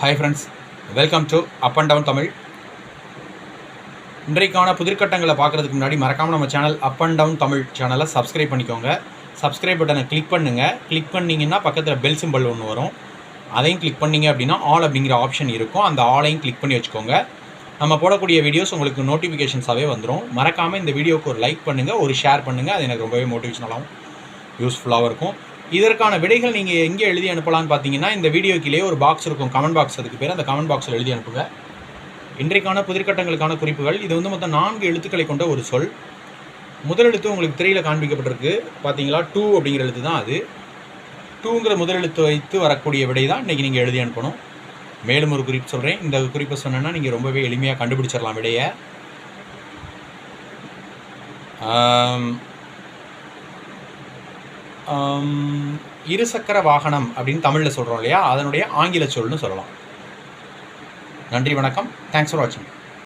Hi friends welcome to up and down Tamil இன்றைக்கான புதிர்கட்டங்களை பார்க்குறதுக்கு முன்னாடி மறக்காமல் நம்ம channel up and down Tamil சேனலை சப்ஸ்கிரைப் பண்ணிக்கோங்க. சப்ஸ்கிரைப் பட்டனை கிளிக் பண்ணுங்கள் கிளிக் பண்ணிங்கன்னா பக்கத்தில் பெல் சிம்பல் ஒன்று வரும். அதையும் கிளிக் பண்ணீங்க அப்படின்னா ஆல் அப்படிங்கிற ஆப்ஷன் இருக்கும். அந்த ஆலையும் கிளிக் பண்ணி வச்சுக்கோங்க. நம்ம போடக்கூடிய வீடியோஸ் உங்களுக்கு நோட்டிஃபிகேஷன்ஸாகவே வந்துடும் மறக்காமல் இந்த வீடியோவுக்கு ஒரு லைக் பண்ணுங்கள் ஒரு ஷேர் பண்ணுங்கள் அது எனக்கு ரொம்பவே மோட்டிவேஷனலாகவும் யூஸ்ஃபுல்லாகவும் இருக்கும். இதற்கான விடைகள் நீங்கள் எங்கே எழுதி அனுப்பலாம்னு பார்த்தீங்கன்னா இந்த வீடியோ கீழே ஒரு பாக்ஸ் இருக்கும். கமெண்ட் பாக்ஸ் அதுக்கு பேர். அந்த கமெண்ட் பாக்ஸில் எழுதி அனுப்புங்க. இன்றைக்கான புதிர்கட்டங்களுக்கான குறிப்புகள். இது வந்து மொத்தம் நான்கு எழுத்துக்களை கொண்ட ஒரு சொல். முதல் எழுத்து உங்களுக்கு திரையில் காண்பிக்கப்பட்டிருக்கு. பார்த்தீங்களா டூ அப்படிங்கிற எழுத்து தான் அது. டூங்கிற முதல் எழுத்து வைத்து வரக்கூடிய விடை தான் இன்றைக்கி நீங்கள் எழுதி அனுப்பணும். மேலும் ஒரு குறிப்பு சொல்கிறேன் இந்த குறிப்பை சொன்னேன்னா நீங்கள் ரொம்பவே எளிமையாக கண்டுபிடிச்சிடலாம் விடையை. இருசக்கர வாகனம் அப்படின்னு தமிழில் சொல்கிறோம் இல்லையா? அதனுடைய ஆங்கில சொல்னு சொல்லலாம். நன்றி வணக்கம். தேங்க்ஸ் ஃபார் வாட்சிங்